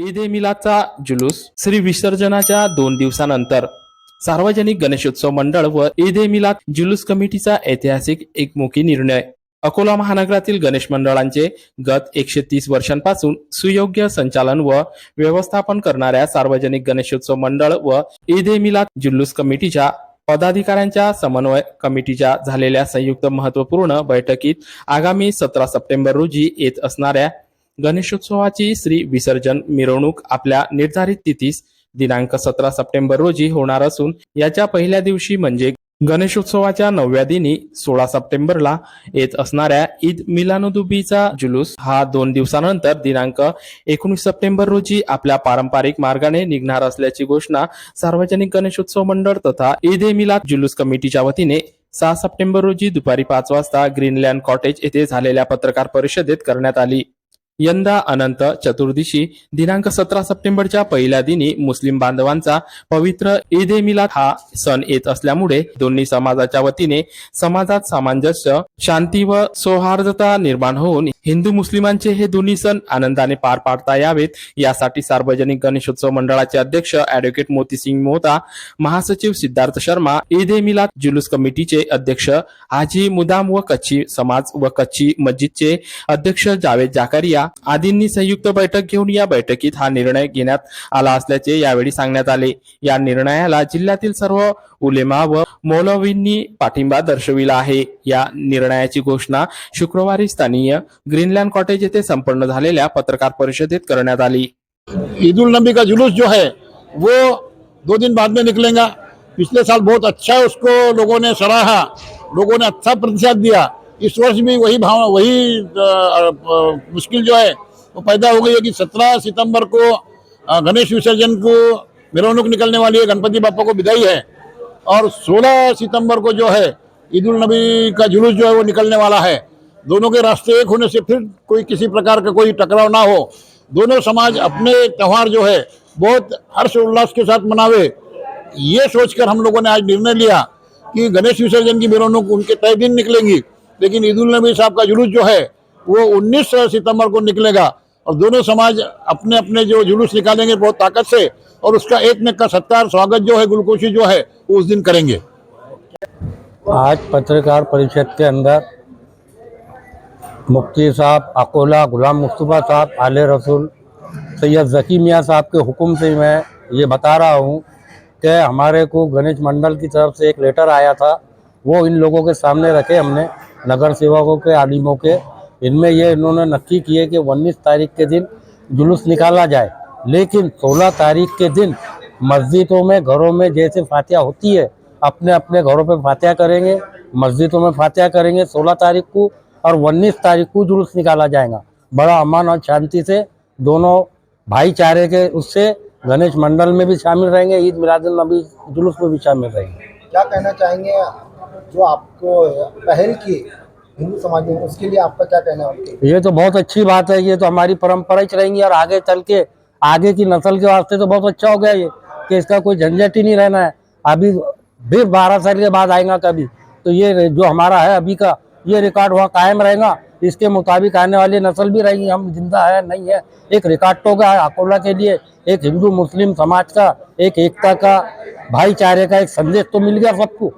ईद ए मिलादचा जुलूस श्री विसर्जनाच्या दोन दिवसानंतर. सार्वजनिक गणेशोत्सव मंडळ व ईद ए मिलाद जुलूस कमिटीचा ऐतिहासिक एकमुखी निर्णय. अकोला महानगरातील गणेश मंडळांचे गत एकशे तीस वर्षांपासून सुयोग्य संचालन व व्यवस्थापन करणाऱ्या सार्वजनिक गणेशोत्सव मंडळ व ईद ए मिलाद जुलूस कमिटीच्या पदाधिकाऱ्यांच्या समन्वय कमिटीच्या झालेल्या संयुक्त महत्त्वपूर्ण बैठकीत आगामी सतरा सप्टेंबर रोजी येत असणाऱ्या गणेशोत्सवाची श्री विसर्जन मिरवणूक आपल्या निर्धारित तिथीस दिनांक सतरा सप्टेंबर रोजी होणार असून याच्या पहिल्या दिवशी म्हणजे गणेशोत्सवाच्या नवव्या दिनी सोळा सप्टेंबरला येत असणाऱ्या ईद मिलानुदुबीचा जुलूस हा दोन दिवसानंतर दिनांक एकोणीस सप्टेंबर रोजी आपल्या पारंपरिक मार्गाने निघणार असल्याची घोषणा सार्वजनिक गणेशोत्सव मंडळ तथा ईद ए मिलाद जुलूस कमिटीच्या वतीने सहा सप्टेंबर रोजी दुपारी पाच वाजता ग्रीनलँड कॉटेज येथे झालेल्या पत्रकार परिषदेत करण्यात आली. यंदा अनंत चतुर्दशी दिनांक सतरा सप्टेंबरच्या पहिल्या दिनी मुस्लिम बांधवांचा पवित्र ईद ए मिलाद हा सण येत असल्यामुळे दोन्ही समाजाच्या वतीने समाजात सामंजस्य शांती व सौहार्दता निर्माण होऊन हिंदू मुस्लिमांचे हे दोन्ही सण आनंदाने पार पाडता यावेत. यासाठी सार्वजनिक गणेशोत्सव मंडळाचे अध्यक्ष अॅडव्होकेट मोतीसिंग मोहता महासचिव सिद्धार्थ शर्मा ईद ए मिलाद जुलूस कमिटीचे अध्यक्ष हाजी मुदाम व कच्ची समाज व कच्ची मस्जिदचे अध्यक्ष जावेद जाकारिया आदींनी संयुक्त बैठक घेऊन या बैठकीत हा निर्णय घेण्यात आला असल्याचे यावेळी सांगण्यात आले. या निर्णयाला जिल्ह्यातील सर्व उलेमा व मौलवींनी पाठिंबा दर्शविला आहे. या निर्णयाची घोषणा शुक्रवारी स्थानीय ग्रीनलँड कॉटेज येथे संपन्न झालेल्या पत्रकार परिषदेत करण्यात आली. ईद उल नबी का जुलूस जो है वो दो दिन बाद में निकलेगा। पिछले साल बहुत अच्छा उसको लोगों ने सराहा लोगों ने अच्छा प्रतिशत दिया। इस वर्ष भी वही भाव, वही मुश्किल जो है, वो पैदा हो गई है कि सत्रह सितंबर को गणेश विसर्जन को मिरवणूक निकलने वाली है, गणपति बापा को विदाई है। और 16 सितंबर को जो है ईद उल नबी का जुलूस जो है, वो निकलने वाला है। दोनों के रास्ते एक होने से फिर कोई किसी प्रकार का कोई टकराव ना हो। दोनों समाज अपने त्यौहार जो है, बहुत हर्ष उल्लास के साथ मनावे। ये सोचकर हम लोगों ने आज निर्णय लिया कि गणेश विसर्जन की मिरवणूक उनके तय दिन निकलेंगी। लेकिन ईद नबी साहब का जुलूस जो है, वो 19 सितंबर को निकलेगा। और दोनों समाज अपने अपने जो जुलूस निकालेंगे बहुत ताकत से, और उसका एक में का सत्कार, स्वागत जो है, गुलकोशी जो है वो उस दिन करेंगे। आज पत्रकार परिषद के अंदर मुफ्ती साहब, अकोला गुलाम मुस्तफ़ा साहब, आले रसूल, सैयद जकी मियाँ साहब के हुक्म से मैं ये बता रहा हूँ कि हमारे को गणेश मंडल की तरफ़ से एक लेटर आया था, वो इन लोगों के सामने रखे हमने। नगर सेवकों के, आलिमों के, इनमें ये इन्होंने नक्की किए कि उन्नीस तारीख के दिन जुलूस निकाला जाए। लेकिन सोलह तारीख के दिन मस्जिदों में, घरों में जैसे फातिहा होती है, अपने अपने घरों पे फातिहा करेंगे, मस्जिदों में फातिहा करेंगे, सोलह तारीख को और उन्नीस तारीख को जुलूस निकाला जाएगा। बड़ा अमन और शांति से दोनों भाईचारे के उससे गणेश मंडल में भी शामिल रहेंगे, ईद मिलादुल नबी जुलूस में भी शामिल रहेंगे। क्या कहना चाहेंगे जो आपको पहल की हिंदू समाज ने उसके लिए आपका क्या कहना है ये तो बहुत अच्छी बात है, ये तो हमारी परंपरा ही रहेंगी और आगे चल के, आगे की नस्ल के वास्ते तो बहुत अच्छा हो गया ये, कि इसका कोई झंझट ही नहीं रहना है। अभी फिर बारह साल के बाद आएगा कभी तो ये जो हमारा है अभी का, ये रिकॉर्ड वहाँ कायम रहेगा। इसके मुताबिक आने वाली नस्ल भी रहेगी, हम ज़िंदा है, नहीं है, एक रिकॉर्ड तो का अकोला के लिए, एक हिंदू मुस्लिम समाज का, एक एकता का, भाईचारे का एक संदेश तो मिल गया सबको।